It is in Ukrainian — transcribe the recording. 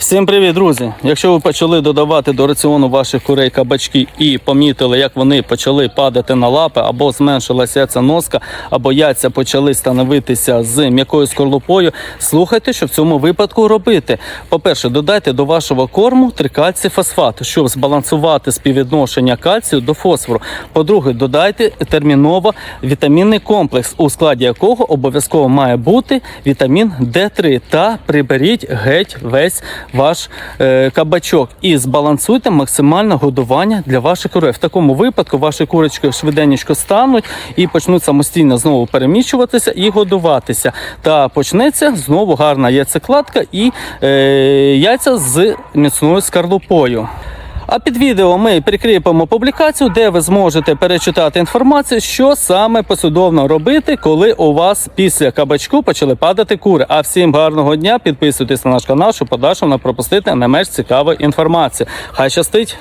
Всім привіт, друзі! Якщо ви почали додавати до раціону ваших курей кабачки і помітили, як вони почали падати на лапи, або зменшилася ця носка, або яйця почали становитися з м'якою скорлупою, слухайте, що в цьому випадку робити. По-перше, додайте до вашого корму трикальцій фосфат, щоб збалансувати співвідношення кальцію до фосфору. По-друге, додайте терміново вітамінний комплекс, у складі якого обов'язково має бути вітамін Д3 та приберіть геть весь ваш е, кабачок і збалансуйте максимальне годування для ваших курей. В такому випадку ваші курочки швиденько стануть і почнуть самостійно знову переміщуватися і годуватися. Та почнеться знову гарна яйцекладка і е, яйця з міцною скарлупою. А під відео ми прикріпимо публікацію, де ви зможете перечитати інформацію, що саме послідовно робити, коли у вас після кабачку почали падати кури. А всім гарного дня! Підписуйтесь на наш канал, щоб подальшому не пропустити не менш цікавої інформації. Хай щастить!